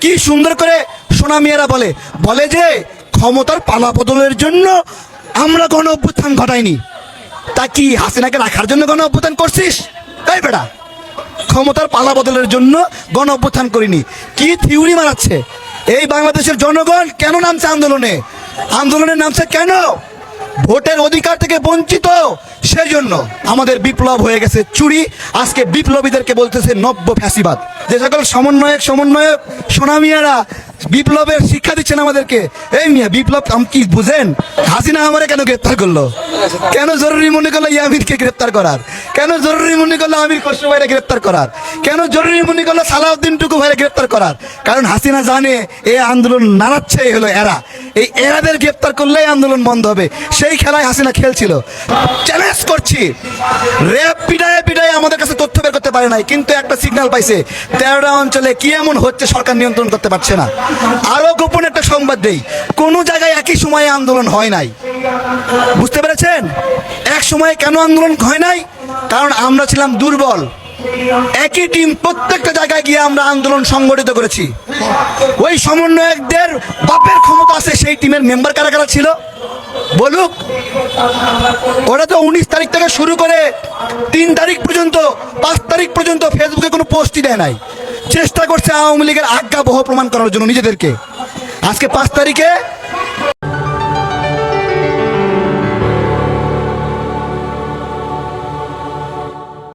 কি সুন্দর করে সোনা মেয়েরা বলে? বলে যে, ক্ষমতার পালা বদলের জন্য আমরা গণ অভ্যুত্থান ঘটাইনি। তা কি হাসিনাকে রাখার জন্য গণ অভ্যুত্থান করছিস? তাই বেটা, ক্ষমতার পালা বদলের জন্য গণ অভ্যুত্থান করিনি। কি থিওরি মারাচ্ছে? এই বাংলাদেশের জনগণ কেন নামছে আন্দোলনে? আন্দোলনের নামছে কেন? ভোটের অধিকার থেকে বঞ্চিত, সেজন্য আমাদের বিপ্লব হয়ে গেছে চুরি। আজকে বিপ্লবীদেরকে বলতেছে নব্য ফ্যাসিবাদ। যে সকল সমন্বয়ক সমন্বয়ক, সোনামিয়ারা বিপ্লবের শিক্ষা দিচ্ছেন আমাদেরকে, এই মিয়া বিপ্লব আম কি বুঝেন? হাসিনা আমারে কেন গ্রেপ্তার করল? কেন জরুরি মনে করল ইয়ামিরকে গ্রেপ্তার করার? কেন জরুরি মনে করল আমির খসরু ভাইরে গ্রেপ্তার করার? কেন জরুরি মনে করল সালাউদ্দিন টুকু ভাইরে গ্রেপ্তার করার? কারণ হাসিনা জানে এই আন্দোলন নাড়াচ্ছে হলো এরা। এই এরাদের গ্রেপ্তার করলেই আন্দোলন বন্ধ হবে। সেই খেলায় হাসিনা খেলছিল। চ্যালেঞ্জ করছি। র্যাব পিটায় পিটায় আমাদের কাছে তথ্য বের করতে পারে নাই, কিন্তু একটা সিগন্যাল পাইছে। তেরোটা অঞ্চলে কি এমন হচ্ছে সরকার নিয়ন্ত্রণ করতে পারছে না। আরও গোপন একটা সংবাদ দেই। কোনো জায়গায় একই সময়ে আন্দোলন হয় নাই। বুঝতে পেরেছেন? এক সময়ে কেন আন্দোলন হয় নাই? কারণ আমরা ছিলাম দুর্বল। একই টিম প্রত্যেকটা জায়গায় গিয়ে আমরা আন্দোলন সংগঠিত করেছি। ওই সমন্বয়কদের বাপের ক্ষমতা আছে, সেই টিমের মেম্বার কারা কারা ছিল? বলুক। ওরা তো উনিশ তারিখ থেকে শুরু করে তিন তারিখ পর্যন্ত, পাঁচ তারিখ পর্যন্ত ফেসবুকে কোনো পোস্টই দেয় নাই। চেষ্টা করছে আওয়ামী লীগের আজ্ঞা বহ প্রমাণ করার জন্য নিজেদেরকে। আজকে পাঁচ তারিখে